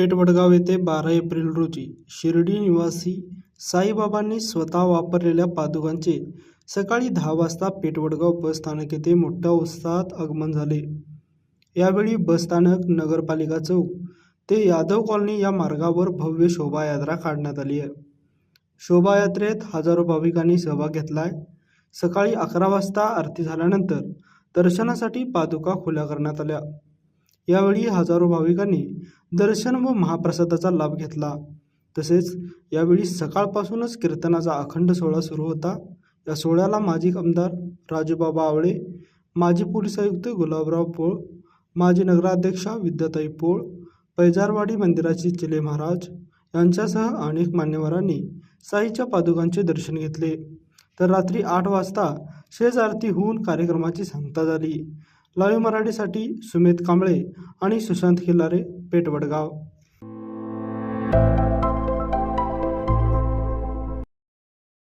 पेठवडगाव येथे बारा एप्रिल रोजी शिर्डी निवासी साईबाबांनी स्वतः वापरलेल्या पादुकांचे सकाळी दहा वाजता पेठवडगाव बस स्थानक येथे मोठ्या उत्साहात आगमन झाले. यावेळी बस स्थानक नगरपालिका चौक ते यादव कॉलनी या मार्गावर भव्य शोभायात्रा काढण्यात आली आहे. शोभायात्रेत हजारो भाविकांनी सहभाग घेतलाय. सकाळी अकरा वाजता आरती झाल्यानंतर दर्शनासाठी पादुका खुल्या करण्यात आल्या. यावेळी हजारो भाविकांनी दर्शन व महाप्रसादाचा लाभ घेतला. तसेच यावेळी सकाळपासूनच कीर्तनाचा अखंड सोहळा सुरू होता. या सोहळ्याला माजी आमदार राजूबाबा आवळे माजी पोलीस आयुक्त गुलाबराव पोळ माजी नगराध्यक्षा विद्याताई पोळ पैजारवाडी मंदिराचे चिले महाराज यांच्यासह अनेक मान्यवरांनी साईच्या पादुकांचे दर्शन घेतले. तर रात्री आठ वाजता शेजारती होऊन कार्यक्रमाची सांगता झाली. लाईव्ह मराठीसाठी सुमेध कांबळे आणि सुशांत खिल्लारे पेटवडगाव.